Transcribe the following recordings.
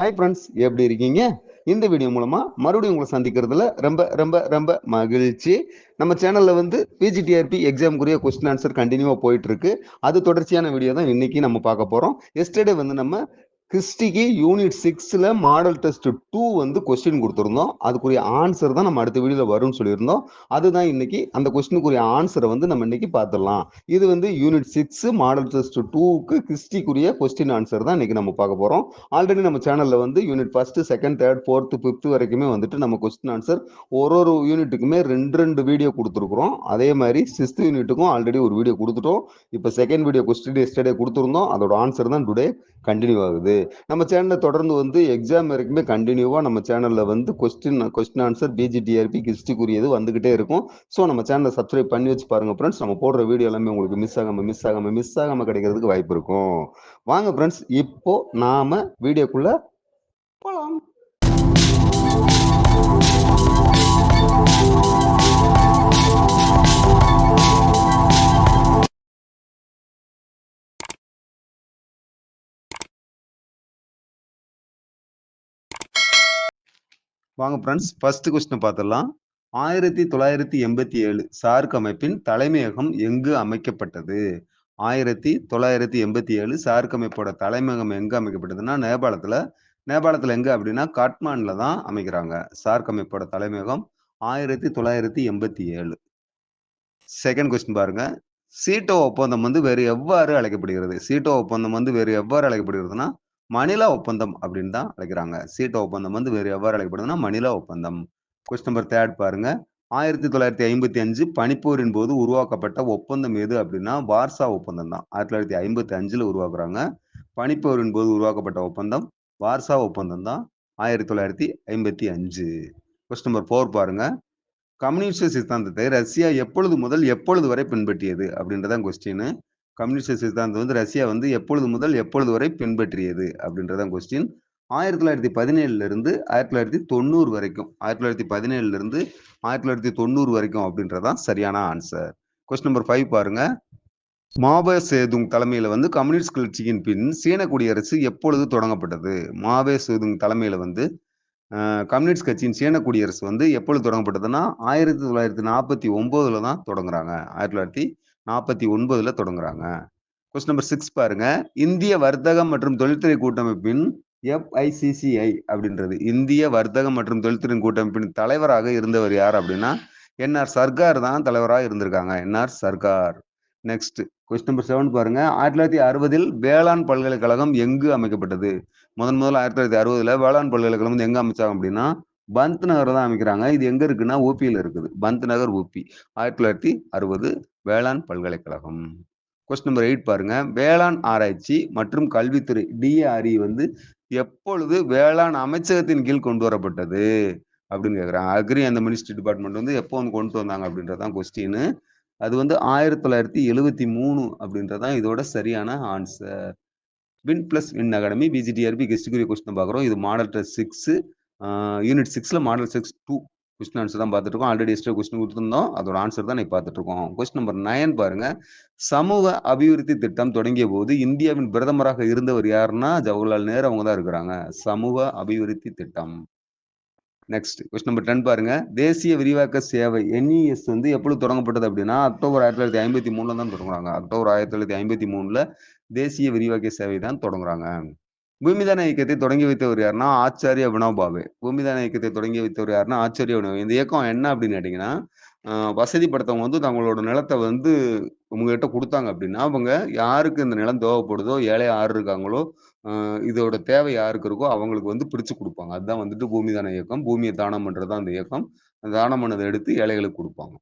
Hi friends எப்படி இருக்கீங்க? இந்த வீடியோ மூலமா மறுபடியும் உங்களை சந்திக்கிறதுல ரொம்ப ரொம்ப ரொம்ப மகிழ்ச்சி. நம்ம சேனல்ல வந்து பிஜிடிஆர்பி எக்ஸாமுக்குரிய கொஸ்டின் ஆன்சர் கண்டினியூவா போயிட்டு இருக்கு. அது தொடர்ச்சியான வீடியோ தான் இன்னைக்கு நம்ம பார்க்க போறோம். எஸ்டர்டே வந்து நம்ம கிறிஸ்டிக்கு யூனிட் சிக்ஸில் மாடல் டெஸ்ட் டூ வந்து கொஸ்டின் கொடுத்துருந்தோம். அதுக்குரிய ஆன்சர் தான் நம்ம அடுத்த வீடியோவில் வரும்னு சொல்லியிருந்தோம். அதுதான் இன்னைக்கு அந்த கொஸ்டினுக்குரிய ஆன்சரை வந்து நம்ம இன்னைக்கு பார்த்துடலாம். இது வந்து யூனிட் சிக்ஸ் மாடல் டெஸ்ட் டூக்கு கிறிஸ்டிக்குரிய கொஸ்டின் ஆன்சர் தான் இன்னைக்கு நம்ம பார்க்க போகிறோம் ஆல்ரெடி நம்ம சேனலில் வந்து unit first second third fourth fifth வரைக்குமே வந்துட்டு நம்ம கொஸ்டின் ஆன்சர் ஒரு ஒரு யூனிட்டுக்குமே ரெண்டு ரெண்டு வீடியோ கொடுத்துருக்குறோம். அதே மாதிரி சிக்ஸ்த் யூனிட்டுக்கும் ஆல்ரெடி ஒரு வீடியோ கொடுத்துட்டோம். இப்போ செகண்ட் வீடியோ கொஸ்டின் எஸ்டர்டே கொடுத்துருந்தோம். அதோட ஆன்சர் தான் டுடே கண்டினியூ ஆகுது. நம்ம சேனல்ல தொடர்ந்து வந்து எக்ஸாம் வரைக்குமே கண்டினியூவா நம்ம சேனல்ல வந்து கொஸ்டின் கொஸ்டின் ஆன்சர் பிஜிடிஆர்பி கிஸ்டிக்குரியது வந்துகிட்டே இருக்கும். ஸோ நம்ம சேனலை சப்ஸ்கிரைப் பண்ணி வச்சு பாருங்க ஃப்ரெண்ட்ஸ் நம்ம போடுற வீடியோ எல்லாமே உங்களுக்கு மிஸ் ஆகாம மிஸ் ஆகாம மிஸ் ஆகாம கிடைக்கிறதுக்கு வாய்ப்பு இருக்கும். வாங்க ஃப்ரெண்ட்ஸ் இப்போ நாம வீடியோக்குள்ள வாங்க ஃப்ரெண்ட்ஸ் ஃபர்ஸ்ட் கொஸ்டின் பார்த்துடலாம். ஆயிரத்தி தொள்ளாயிரத்தி எண்பத்தி ஏழு சார்க் அமைப்பின் தலைமையகம் எங்கு அமைக்கப்பட்டது? ஆயிரத்தி தொள்ளாயிரத்தி எண்பத்தி ஏழு சார்க் அமைப்போட தலைமையகம் எங்கு அமைக்கப்பட்டதுன்னா நேபாளத்தில். நேபாளத்தில் எங்கே அப்படின்னா காட்மாண்டில் தான் அமைக்கிறாங்க சார்க் அமைப்போட தலைமையகம். ஆயிரத்தி தொள்ளாயிரத்தி எண்பத்தி ஏழு செகண்ட் கொஸ்டின் பாருங்க. சீட்டோ ஒப்பந்தம் வந்து வேறு எவ்வாறு அழைக்கப்படுகிறது? சீட்டோ ஒப்பந்தம் வந்து வேறு எவ்வாறு அழைக்கப்படுகிறதுனா மணிலா ஒப்பந்தம் அப்படின்னு தான் அழைக்கிறாங்க. சீட்டு ஒப்பந்தம் வந்து வேறு எவ்வாறு அழைக்கப்படுதுன்னா மணிலா ஒப்பந்தம். கொஸ்டின் நம்பர் தேர்ட் பாருங்க. ஆயிரத்தி தொள்ளாயிரத்தி ஐம்பத்தி அஞ்சு பனிப்போரின் போது உருவாக்கப்பட்ட ஒப்பந்தம் எது அப்படின்னா வார்சா ஒப்பந்தம் தான். ஆயிரத்தி தொள்ளாயிரத்தி ஐம்பத்தி அஞ்சுல உருவாக்குறாங்க. பனிப்போரின் போது உருவாக்கப்பட்ட ஒப்பந்தம் வார்சா ஒப்பந்தம் தான். ஆயிரத்தி தொள்ளாயிரத்தி ஐம்பத்தி அஞ்சு. கொஸ்டின் நம்பர் ஃபோர் பாருங்க. கம்யூனிஸ்ட் சித்தாந்தத்தை ரஷ்யா எப்பொழுது முதல் எப்பொழுது வரை பின்பற்றியது அப்படின்றதான் கொஸ்டின் கம்யூனிஸ்ட் சித்தாந்தம் வந்து ரஷ்யா வந்து எப்பொழுது முதல் எப்பொழுது வரை பின்பற்றியது அப்படின்றதான் கொஸ்டின் ஆயிரத்தி தொள்ளாயிரத்தி பதினேழுல இருந்து ஆயிரத்தி தொள்ளாயிரத்தி தொண்ணூறு வரைக்கும் ஆயிரத்தி தொள்ளாயிரத்தி பதினேழுல இருந்து ஆயிரத்தி தொள்ளாயிரத்தி தொண்ணூறு வரைக்கும் அப்படின்றதான் சரியான ஆன்சர் கொஸ்டின் நம்பர் ஃபைவ் பாருங்க. மாவே சேதுங் தலைமையில் வந்து கம்யூனிஸ்ட் கட்சியின் பின் சீன குடியரசு எப்பொழுது தொடங்கப்பட்டது? மாவே சேதுங் தலைமையில் வந்து கம்யூனிஸ்ட் கட்சியின் சீன குடியரசு வந்து எப்பொழுது தொடங்கப்பட்டதுன்னா ஆயிரத்தி தொள்ளாயிரத்தி நாற்பத்தி ஒம்போதுல தான் தொடங்குறாங்க. ஆயிரத்தி தொள்ளாயிரத்தி நாற்பத்தி ஒன்பதுல தொடங்குறாங்க. கொஸ்டின் நம்பர் சிக்ஸ் பாருங்க. இந்திய வர்த்தகம் மற்றும் தொழில்துறை கூட்டமைப்பின் எஃப்ஐசிசிஐ அப்படின்றது. இந்திய வர்த்தகம் மற்றும் தொழில்துறை கூட்டமைப்பின் தலைவராக இருந்தவர் யார் அப்படின்னா என்ஆர் சர்க்கார் தான் தலைவராக இருந்திருக்காங்க. NR Sarkar next question number seven பாருங்க. ஆயிரத்தி தொள்ளாயிரத்தி அறுபதில் வேளாண் பல்கலைக்கழகம் எங்கு அமைக்கப்பட்டது? முதன் முதல்ல ஆயிரத்தி தொள்ளாயிரத்தி அறுபதுல வேளாண் பல்கலைக்கழகம் வந்து எங்க அமைச்சாங்க அப்படின்னா பந்த் நகர் தான் அமைக்கிறாங்க. இது எங்க இருக்குன்னா ஓபியில் இருக்குது. பந்த் நகர் ஓபி ஆயிரத்தி தொள்ளாயிரத்தி அறுபது வேளாண் பல்கலைக்கழகம். கொஸ்டின் நம்பர் எயிட் பாருங்க. வேளாண் ஆராய்ச்சி மற்றும் கல்வித்துறை டிஆர்இ வந்து எப்பொழுது வேளாண் அமைச்சகத்தின் கீழ் கொண்டு வரப்பட்டது? அப்படின்னு கேட்குறாங்க அக்ரி அந்த மினிஸ்ட்ரி டிபார்ட்மெண்ட் வந்து எப்போ வந்து கொண்டு வந்தாங்க அப்படின்றதான் கொஸ்டின் அது வந்து ஆயிரத்தி தொள்ளாயிரத்தி எழுவத்தி மூணு அப்படின்றதான் இதோட சரியான answer win plus win academy PGTRB கெஸ்டிகுரிய question பார்க்குறோம் இது மாடல் டெஸ்ட் சிக்ஸ் யூனிட் சிக்ஸில் model six two question answer தான் பார்த்துட்டு இருக்கோம் ஆல்ரெடி எக்ஸ்ட்ரா கொஸ்டின் கொடுத்துருந்தோம். அதோட ஆன்சர் தான் நீங்க பார்த்துட்டு இருக்கோம் கொஸ்டின் நம்பர் நயன் பாருங்க. சமூக அபிவிருத்தி திட்டம் தொடங்கிய போது இந்தியாவின் பிரதமராக இருந்தவர் யாருன்னா ஜவஹர்லால் நேரு அவங்க தான் இருக்கிறாங்க. சமூக அபிவிருத்தி திட்டம். நெக்ஸ்ட் கொஸ்டின் நம்பர் டென் பாருங்க. தேசிய விரிவாக்க சேவை என்இஎஸ் வந்து எப்பொழுது தொடங்கப்பட்டது அப்படின்னா அக்டோபர் ஆயிரத்தி தொள்ளாயிரத்தி ஐம்பத்தி மூணுல தான் தொடங்குறாங்க. அக்டோபர் ஆயிரத்தி தொள்ளாயிரத்தி ஐம்பத்தி மூணுல தேசிய விரிவாக்க சேவை தான் தொடங்குறாங்க. பூமிதான இயக்கத்தை தொடங்கி வைத்தவர் யாருன்னா ஆச்சாரிய வினோபாவே பூமிதான இயக்கத்தை தொடங்கி வைத்தவர் யாருன்னா ஆச்சாரிய வினோபா இந்த இயக்கம் என்ன அப்படின்னு கேட்டீங்கன்னா வசதிப்படுத்தவங்க வந்து தங்களோட நிலத்தை வந்து உங்ககிட்ட கொடுத்தாங்க அப்படின்னா அவங்க யாருக்கு இந்த நிலம் தேவைப்படுதோ ஏழை யார் இருக்காங்களோ இதோட தேவை யாருக்கு இருக்கோ அவங்களுக்கு வந்து பிரித்து கொடுப்பாங்க. அதுதான் வந்துட்டு பூமிதான இயக்கம். பூமியை தானம் பண்ணுறது தான் அந்த இயக்கம். தானம் பண்ணதை எடுத்து ஏழைகளுக்கு கொடுப்பாங்க.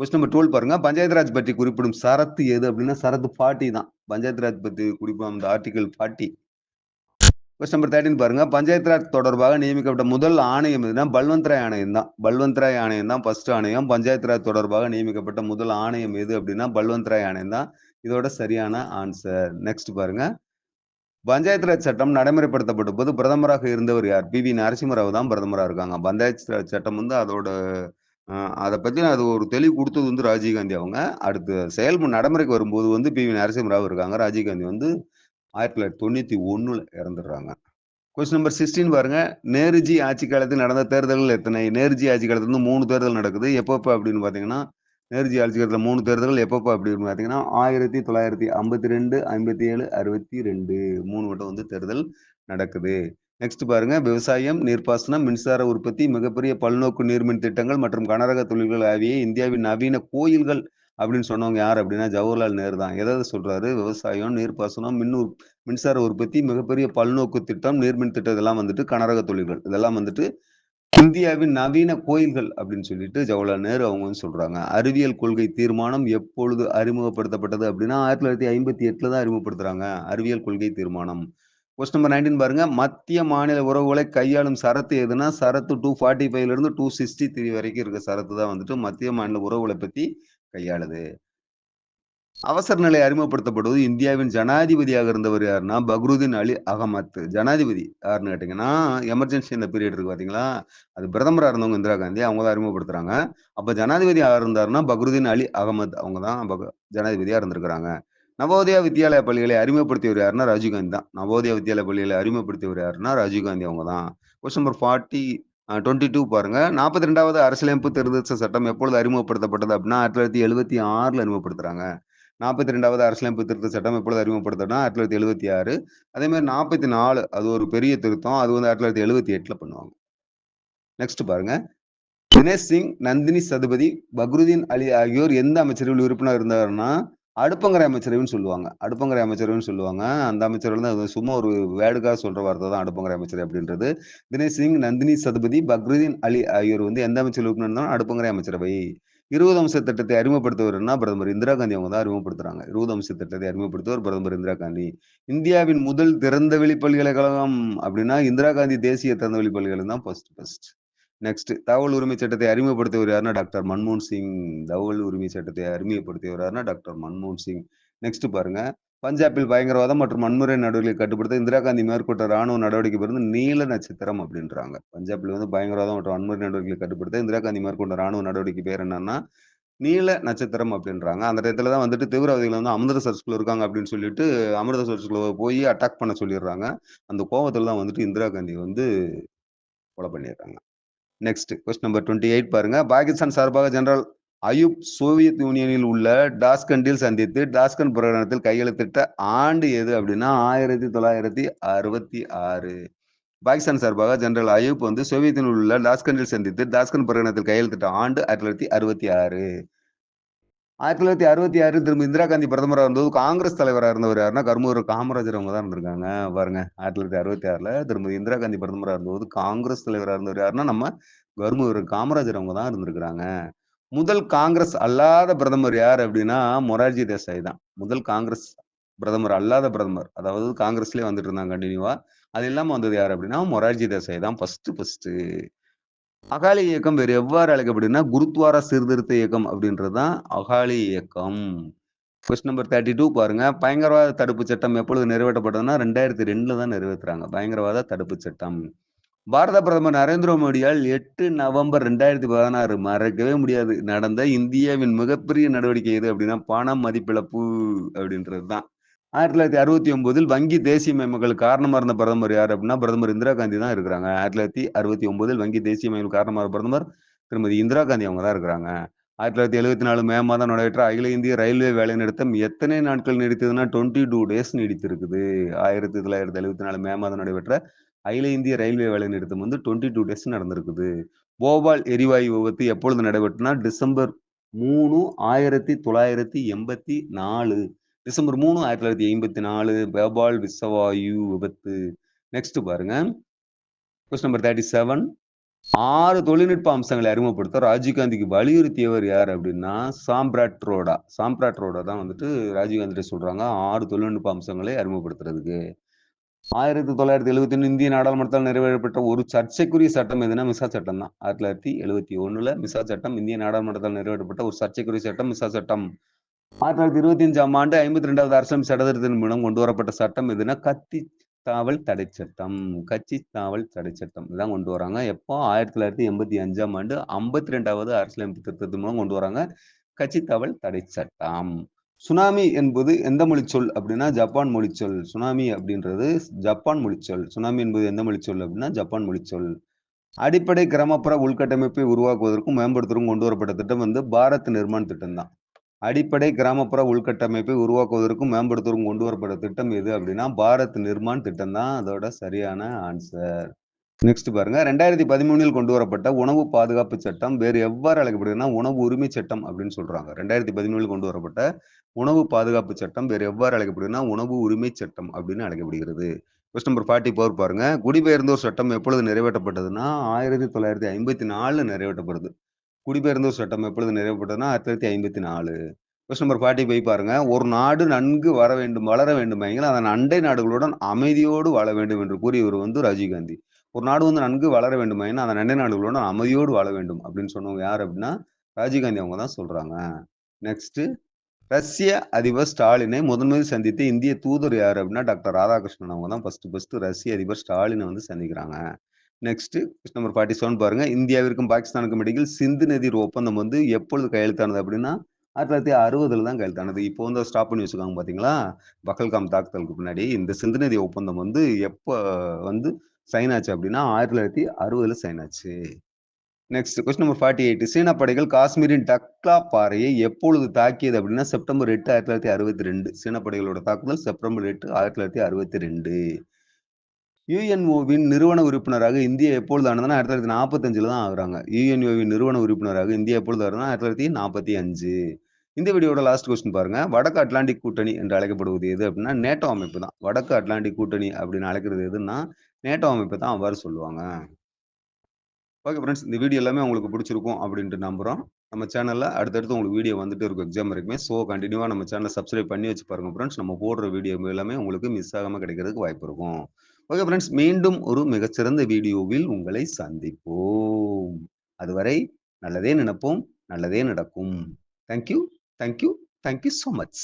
கொஸ்டின் நம்பர் டுவெல் பாருங்க. பஞ்சாயத்து ராஜ் பற்றி குறிப்பிடும் சரத்து எது அப்படின்னா சரத்து ஃபார்ட்டி தான். பஞ்சாயத்து ராஜ் பற்றி குறிப்பிடும் அந்த article forty question number thirteen பாருங்க. பஞ்சாயத்து ராஜ் தொடர்பாக நியமிக்கப்பட்ட முதல் ஆணையம் எதுனா பல்வந்த்ராய் ஆணையம் தான். பல்வந்த்ராய் ஆணையம் தான் ஃபர்ஸ்ட் ஆணையம். பஞ்சாயத்து ராஜ் தொடர்பாக நியமிக்கப்பட்ட முதல் ஆணையம் எது அப்படின்னா பல்வந்த்ராய் ஆணையம் தான். இதோட சரியான ஆன்சர் நெக்ஸ்ட் பாருங்க. பஞ்சாயத்து ராஜ் சட்டம் நடைமுறைப்படுத்தப்பட்ட போது பிரதமராக இருந்தவர் யார்? பி வி நரசிம்மராவ் தான் பிரதமராக இருக்காங்க. பஞ்சாயத்து ராஜ் சட்டம் வந்து அதோட அதை பற்றி அது ஒரு தெளிவு கொடுத்தது வந்து ராஜீவ்காந்தி அவங்க. அடுத்து செயல்பு நடைமுறைக்கு வரும்போது வந்து பி. வி. நரசிம்மராவ் இருக்காங்க. ராஜீவ்காந்தி வந்து ஆயிரத்தி தொள்ளாயிரத்தி தொண்ணூற்றி ஒன்றில் இறந்துடுறாங்க. கொஸ்டின் நம்பர் சிக்ஸ்டீன் பாருங்க. நேருஜி ஆட்சி காலத்தில் நடந்த தேர்தல்கள் எத்தனை? நேருஜி ஆட்சி காலத்துல இருந்து மூணு தேர்தல் நடக்குது. எப்பப்போ அப்படின்னு பார்த்தீங்கன்னா நேருஜி ஆட்சி காலத்தில் மூணு தேர்தல்கள் எப்பப்போ அப்படின்னு பார்த்தீங்கன்னா ஆயிரத்தி தொள்ளாயிரத்தி ஐம்பத்தி ரெண்டு ஐம்பத்தி ஏழு அறுபத்தி ரெண்டு. மூணு வட்டம் வந்து தேர்தல் நடக்குது. நெக்ஸ்ட் பாருங்க. விவசாயம் நீர்ப்பாசனம் மின்சார உற்பத்தி மிகப்பெரிய பல்நோக்கு நீர்மின் திட்டங்கள் மற்றும் கனரக தொழில்கள் ஆகிய இந்தியாவின் நவீன கோயில்கள் அப்படின்னு சொன்னவங்க யார் அப்படின்னா ஜவஹர்லால் நேரு தான். எதாவது சொல்றாரு? விவசாயம் நீர்ப்பாசனம் மின் உற்- மின்சார உற்பத்தி மிகப்பெரிய பல்நோக்கு திட்டம் நீர்மின் திட்டம் இதெல்லாம் வந்துட்டு கனரக தொழில்கள். இதெல்லாம் வந்துட்டு இந்தியாவின் நவீன கோயில்கள் அப்படின்னு சொல்லிட்டு ஜவஹர்லால் நேரு அவங்க வந்து சொல்றாங்க. அறிவியல் கொள்கை தீர்மானம் எப்பொழுது அறிமுகப்படுத்தப்பட்டது அப்படின்னா ஆயிரத்தி தொள்ளாயிரத்தி ஐம்பத்தி எட்டுல தான் அறிமுகப்படுத்துறாங்க. அறிவியல் கொள்கை தீர்மானம். கொஸ்டின் நம்பர் நைன்டீன் பாருங்க. மத்திய மாநில உறவுகளை கையாளும் சரத்து எதுனா சரத்து டூ ஃபார்ட்டி ஃபைவ்ல இருந்து டூ சிக்ஸ்டி த்ரீ வரைக்கும் இருக்க சரத்து தான் வந்துட்டு மத்திய மாநில உறவுகளை பத்தி கையாளுது. அவசர நிலை அறிமுகப்படுத்தப்படுவது இந்தியாவின் ஜனாதிபதியாக இருந்தவர் யாருன்னா பக்ருதீன் அலி அகமத். ஜனாதிபதி யாருன்னு கேட்டீங்கன்னா எமர்ஜென்சி இந்த பீரியட் இருக்கு பாத்தீங்களா? அது பிரதமராக இருந்தவங்க இந்திரா காந்தி அவங்க தான் அறிமுகப்படுத்துறாங்க. அப்ப ஜனாதிபதி யார் இருந்தாருன்னா பக்ருதீன் அலி அகமத் அவங்க தான் பக- ஜனாதிபதியா இருந்திருக்கிறாங்க. நவோதயா வித்யாலய பள்ளிகளை அறிமுகப்படுத்தியவர் யாருன்னா ராஜீவ்காந்தி தான். நவோதயா வித்யாலய பள்ளிகளை அறிமுகப்படுத்தியவர் யாருன்னா ராஜீவ்காந்தி அவங்க தான். Question number forty twenty two பாருங்க. நாற்பத்தி ரெண்டாவது அரசியலமைப்பு திருத்த சட்டம் எப்பொழுது அறிமுகப்படுத்தப்பட்டது அப்படின்னா ஆயிரத்தி தொள்ளாயிரத்தி எழுபத்தி ஆறில் அறிமுகப்படுத்துறாங்க. நாற்பத்தி ரெண்டாவது அரசியலமைப்பு திருத்த சட்டம் எப்பொழுது அறிமுகப்படுத்தனா ஆயிரத்தி தொள்ளாயிரத்தி எழுபத்தி ஆறு. அதே மாதிரி நாற்பத்தி நாலு அது ஒரு பெரிய திருத்தம். அது வந்து ஆயிரத்தி தொள்ளாயிரத்தி எழுபத்தி எட்டில் பண்ணுவாங்க. நெக்ஸ்ட் பாருங்க. தினேஷ் சிங் நந்தினி சதுபதி பக்ருதீன் அலி ஆகியோர் எந்த அமைச்சரவையில் உறுப்பினர் இருந்தார்னா அடுப்பங்கரை அமைச்சரவைன்னு சொல்லுவாங்க. அடுப்பங்கரை அமைச்சரவைன்னு சொல்லுவாங்க. அந்த அமைச்சர் தான் சும்மா ஒரு வேடுக்காக சொல்ற வார்த்தை தான் அடுப்பங்கரை அமைச்சர் அப்படின்றது. தினேஷ் சிங் நந்தினி சதுபதி பக்ருதீன் அலி ஆகியோர் வந்து எந்த அமைச்சர் உறுப்பினர் இருந்தாலும் அடுப்பங்கரை அமைச்சரவை. இருபது அம்ச திட்டத்தை அறிமுகப்படுத்துவர்னா பிரதமர் இந்திரா காந்தி அவங்க தான் அறிமுகப்படுத்துறாங்க. இருபது அம்ச திட்டத்தை அறிமுகப்படுத்துவர் பிரதமர் இந்திரா காந்தி. இந்தியாவின் முதல் திறந்தவெளி பல்கலைக்கழகம் அப்படின்னா இந்திரா காந்தி தேசிய திறந்தவெளி பல்கலைக்கழகம் தான் ஃபர்ஸ்ட் ஃபர்ஸ்ட் நெக்ஸ்ட் தகவல் உரிமை சட்டத்தை அறிமுகப்படுத்தியவர் யாருன்னா டாக்டர் மன்மோகன் சிங். தகவல் உரிமை சட்டத்தை அறிமுகப்படுத்தியவர் யாருன்னா டாக்டர் மன்மோகன் சிங். நெக்ஸ்ட் பாருங்க. பஞ்சாபில் பயங்கரவாதம் மற்றும் வன்முறை நடவடிக்கை கட்டுப்படுத்த இந்திரா காந்தி மேற்கொண்ட ராணுவ நடவடிக்கை பிறந்து நீல நட்சத்திரம் அப்படின்றாங்க. பஞ்சாபில் வந்து பயங்கரவாதம் மற்றும் வன்முறை நடவடிக்கை கட்டுப்படுத்த இந்திரா காந்தி மேற்கொண்ட ராணுவ நடவடிக்கை பேர் என்னன்னா நீல நட்சத்திரம் அப்படின்றாங்க. அந்த இடத்துல தான் வந்துட்டு தீவிரவாதிகள் வந்து அமிர்தசரஸ்குள்ள இருக்காங்க அப்படின்னு சொல்லிட்டு அமிர்தசரஸ்குள்ள போய் அட்டாக் பண்ண சொல்லிடுறாங்க. அந்த கோபத்தில் தான் வந்துட்டு இந்திரா காந்தி வந்து கொலை பண்ணிடுறாங்க. Next question number twenty eight பாருங்க. பாகிஸ்தான் சார்பாக ஜெனரல் அயூப் சோவியத் யூனியனில் உள்ள டாஸ்கண்டில் சந்தித்து டாஸ்கன் பிரகடனத்தில் கையெழுத்திட்ட ஆண்டு எது அப்படின்னா ஆயிரத்தி தொள்ளாயிரத்தி அறுபத்தி ஆறு. பாகிஸ்தான் சார்பாக ஜெனரல் அயூப் வந்து சோவியத்தில் உள்ள டாஸ்கண்டில் சந்தித்து டாஸ்கன் பிரகடனத்தில் கையெழுத்திட்ட ஆண்டு ஆயிரத்தி தொள்ளாயிரத்தி அறுபத்தி ஆறு. ஆயிரத்தி தொள்ளாயிரத்தி அறுபத்தி ஆறு திரும்ப இந்திரா காந்தி பிரதமராக இருந்தது காங்கிரஸ் தலைவராக இருந்தவர் யாருன்னா கர்மூர் காமராஜர் அவங்க தான் இருந்திருக்காங்க. பாருங்க ஆயிரத்தி தொள்ளாயிரத்தி அறுபத்தி ஆறில் திரும்ப இந்திரா காந்தி பிரதமராக இருந்தபோது காங்கிரஸ் தலைவராக இருந்தவர் யாருன்னா நம்ம கர்மூர் காமராஜர் அவங்க தான் இருந்திருக்கிறாங்க. முதல் காங்கிரஸ் அல்லாத பிரதமர் யார் அப்படின்னா மொரார்ஜி தேசாய் தான். முதல் காங்கிரஸ் பிரதமர் அல்லாத பிரதமர் அதாவது காங்கிரஸ்லேயே வந்துட்டு இருந்தாங்க கண்டினியூவா அது இல்லாமல் வந்தது யார் அப்படின்னா மொரார்ஜி தேசாய் தான். ஃபர்ஸ்ட் ஃபர்ஸ்ட் அகாலி இயக்கம் வேறு எவ்வாறு அழைக்கப்படுதுன்னா குருத்வாரா சீர்திருத்த இயக்கம் அப்படின்றது தான் அகாலி இயக்கம். கொஸ்டின் நம்பர் தேர்ட்டி டூ பாருங்க. பயங்கரவாத தடுப்பு சட்டம் எப்பொழுது நிறைவேற்றப்பட்டதுன்னா ரெண்டாயிரத்தி ரெண்டுல தான் நிறைவேற்றுறாங்க. பயங்கரவாத தடுப்பு சட்டம். பாரத பிரதமர் நரேந்திர மோடியால் எட்டு நவம்பர் ரெண்டாயிரத்தி பதினாறு மறக்கவே முடியாது. நடந்த இந்தியாவின் மிகப்பெரிய நடவடிக்கை எது அப்படின்னா பணம் மதிப்பிழப்பு அப்படின்றது தான் ஆயிரத்தி தொள்ளாயிரத்தி அறுபத்தி ஒன்பதில் வங்கி தேசியமயமாக்கல் காரணமாக இருந்த பிரதமர் யார் அப்படின்னா பிரதமர் இந்திரா காந்தி தான் இருக்கிறாங்க. ஆயிரத்தி தொள்ளாயிரத்தி அறுபத்தி ஒன்பதில் வங்கி தேசியமயம் காரணமாக இருந்த பிரதமர் திருமதி இந்திரா காந்தி அவங்க தான் இருக்கிறாங்க. ஆயிரத்தி தொள்ளாயிரத்தி எழுபத்தி நாலு மே மாதம் நடைபெற்ற அகில இந்திய ரயில்வே வேலை நிறுத்தம் எத்தனை நாட்கள் நீடித்ததுன்னா டுவெண்ட்டி டூ டேஸ் நீடித்திருக்குது. ஆயிரத்தி தொள்ளாயிரத்தி எழுபத்தி நாலு மே மாதம் நடைபெற்ற அகில இந்திய ரயில்வே வேலை நிறுத்தம் வந்து டுவெண்ட்டி டூ டேஸ் நடந்திருக்குது. போபால் எரிவாயு விபத்து எப்பொழுது நடைபெற்றுனா டிசம்பர் மூணு ஆயிரத்தி தொள்ளாயிரத்தி எண்பத்தி நாலு. டிசம்பர் மூணு ஆயிரத்தி தொள்ளாயிரத்தி ஐம்பத்தி நாலு பேபால் விசவாயு விபத்து. நெக்ஸ்ட் பாருங்க. கொஸ்டின் நம்பர் தேர்ட்டி செவன் ஆறு தொழில்நுட்ப அம்சங்களை அறிமுகப்படுத்த ராஜீவ்காந்திக்கு வலியுறுத்தியவர் யார் அப்படின்னா சாம்ராட் ரோடா. சாம்ராட் ரோடா தான் வந்துட்டு ராஜீவ்காந்திட்ட சொல்றாங்க ஆறு தொழில்நுட்ப அம்சங்களை அறிமுகப்படுத்துறதுக்கு. ஆயிரத்தி தொள்ளாயிரத்தி எழுபத்தி ஒன்று இந்திய நாடாளுமன்றத்தால் நிறைவேற்றப்பட்ட ஒரு சர்ச்சைக்குரிய சட்டம் எதுனா மிசா சட்டம் தான். ஆயிரத்தி தொள்ளாயிரத்தி எழுபத்தி ஒண்ணுல மிசா சட்டம் இந்திய நாடாளுமன்றத்தால் நிறைவேற்றப்பட்ட ஒரு சர்ச்சைக்குரிய சட்டம் மிசா சட்டம். ஆயிரத்தி தொள்ளாயிரத்தி இருபத்தி அஞ்சாம் ஆண்டு ஐம்பத்தி ரெண்டாவது அரசியல் சட்டத்திருத்தின் மூலம் கொண்டு வரப்பட்ட சட்டம் எதுனா கத்தி தாவல் தடை சட்டம். கட்சி தாவல் தடை சட்டம் இதான் கொண்டு வராங்க. எப்போ? ஆயிரத்தி தொள்ளாயிரத்தி எண்பத்தி அஞ்சாம் ஆண்டு ஐம்பத்தி ரெண்டாவது அரசியலமைப்பு திருத்தத்தின் மூலம் கொண்டு வராங்க. கட்சி தாவல் தடை சட்டம். சுனாமி என்பது எந்த மொழிச்சொல் அப்படின்னா ஜப்பான் மொழிச்சொல். சுனாமி அப்படின்றது ஜப்பான் மொழிச்சொல். சுனாமி என்பது எந்த மொழிச்சொல் அப்படின்னா ஜப்பான் மொழிச்சொல். அடிப்படை கிராமப்புற உள்கட்டமைப்பை உருவாக்குவதற்கும் மேம்படுத்துவதற்கும் கொண்டு வரப்பட்ட திட்டம் வந்து பாரத் நிர்மாண் திட்டம் தான் அடிப்படை கிராமப்புற உள்கட்டமைப்பை உருவாக்குவதற்கும் மேம்படுத்துவதற்கும் கொண்டு வரப்பட்ட திட்டம் எது அப்படின்னா பாரத் நிர்மாண் திட்டம் தான் அதோட சரியான ஆன்சர் நெக்ஸ்ட் பாருங்க. ரெண்டாயிரத்தி பதிமூணில் கொண்டு வரப்பட்ட உணவு பாதுகாப்பு சட்டம் வேறு எவ்வாறு அழைக்கப்படுதுன்னா உணவு உரிமை சட்டம் அப்படின்னு சொல்றாங்க. ரெண்டாயிரத்தி பதிமூணில் கொண்டு வரப்பட்ட உணவு பாதுகாப்பு சட்டம் வேறு எவ்வாறு அழைக்கப்படுதுன்னா உணவு உரிமை சட்டம் அப்படின்னு அழைக்கப்படுகிறது. கொஸ்டின் நம்பர் ஃபார்ட்டி ஃபோர் பாருங்க. குடிபெயர்ந்தோர் சட்டம் எப்பொழுது நிறைவேற்றப்பட்டதுன்னா ஆயிரத்தி தொள்ளாயிரத்தி ஐம்பத்தி நாலில் நிறைவேற்றப்படுது. குடிபெயர்ந்தோர் சட்டம் எப்பொழுது நிறைவேற்றப்பட்டதுன்னா ஆயிரத்தி தொள்ளாயிரத்தி ஐம்பத்தி நாலு. கொஸ்டின் நம்பர் ஃபார்ட்டி போய் பாருங்க. ஒரு நாடு நன்கு வர வேண்டும் வளர வேண்டும் அதன் அண்டை நாடுகளுடன் அமைதியோடு வாழ வேண்டும் என்று கூறியவர் வந்து ராஜீவ்காந்தி ஒரு நாடு வந்து நன்கு வளர வேண்டும் அந்த நண்டை நாடுகளோட அமைதியோடு வாழ வேண்டும் அப்படின்னு சொன்னவங்க யார் அப்படின்னா ராஜீவ்காந்தி அவங்க தான் சொல்றாங்க. நெக்ஸ்ட் ரஷ்ய அதிபர் ஸ்டாலினை முதன்முதல் சந்தித்து இந்திய தூதர் யார் அப்படின்னா டாக்டர் ராதாகிருஷ்ணன் அவங்க தான் ஃபர்ஸ்ட் ஃபர்ஸ்ட் ரஷ்ய அதிபர் ஸ்டாலினை வந்து சந்திக்கிறாங்க. நெக்ஸ்ட் நம்பர் ஃபார்ட்டி செவன் பாருங்க. இந்தியாவிற்கும் பாகிஸ்தானுக்கும் இடையில் சிந்து நதி ஒப்பந்தம் வந்து எப்பொழுது கையெழுத்தானது அப்படின்னா ஆயிரத்தி தொள்ளாயிரத்தி அறுபதுல தான் கையெழுத்தானது. இப்போ வந்து ஸ்டாப் பண்ணி வச்சுக்காங்க பார்த்தீங்களா பக்கல்காம் தாக்குதலுக்கு பின்னாடி இந்த சிந்து நதி ஒப்பந்தம் வந்து எப்போ வந்து சைன் ஆச்சு அப்படின்னா ஆயிரத்தி தொள்ளாயிரத்தி அறுபதுல சைன் ஆச்சு next question number forty eight சீன படைகள் காஷ்மீரின் டக்லா பாறையை எப்பொழுது தாக்கியது அப்படின்னா செப்டம்பர் எட்டு ஆயிரத்தி தொள்ளாயிரத்தி அறுபத்தி ரெண்டு. சீன படைகளோட தாக்குதல் செப்டம்பர் எட்டு ஆயிரத்தி தொள்ளாயிரத்தி அறுபத்தி ரெண்டு. யுஎன்ஓவின் நிறுவன உறுப்பினராக இந்தியா எப்பொழுது ஆனதுன்னா ஆயிரத்தி தொள்ளாயிரத்தி நாற்பத்தஞ்சில் தான் ஆகுறாங்க. யுஎன்ஓவின் நிறுவன உறுப்பினராக இந்தியா எப்பொழுது ஆகுதுன்னா ஆயிரத்தி தொள்ளாயிரத்தி நாற்பத்தி அஞ்சு. இந்த வீடியோட லாஸ்ட் கொஸ்டின் பாருங்க. வடக்கு அட்லாண்டிக் கூட்டணி என்று அழைக்கப்படுவது எது அப்படின்னா நேட்டோ அமைப்பு தான். வடக்கு அட்லாண்டிக் கூட்டணி அப்படின்னு அழைக்கிறது எதுன்னா நேட்டோ அமைப்பு தான் அவ்வாறு சொல்லுவாங்க. ஓகே ஃப்ரெண்ட்ஸ் இந்த வீடியோ எல்லாமே உங்களுக்கு பிடிச்சிருக்கும் அப்படின்ட்டு நம்புகிறோம் நம்ம சேனலில் அடுத்தடுத்து உங்களுக்கு வீடியோ வந்துட்டு இருக்கும் எக்ஸாம் வரைக்குமே. ஸோ கண்டினியூவாக நம்ம சேனலை சப்ஸ்கிரைப் பண்ணி வச்சு பாருங்கள் ஃப்ரெண்ட்ஸ் நம்ம போடுற வீடியோ எல்லாமே உங்களுக்கு மிஸ் ஆகாமல் கிடைக்கிறதுக்கு வாய்ப்பு இருக்கும். ஓகே ஃப்ரெண்ட்ஸ் மீண்டும் ஒரு மிகச்சிறந்த வீடியோவில் உங்களை சந்திப்போம். அதுவரை நல்லதே நினைப்போம் நல்லதே நடக்கும். Thank you thank you thank you so much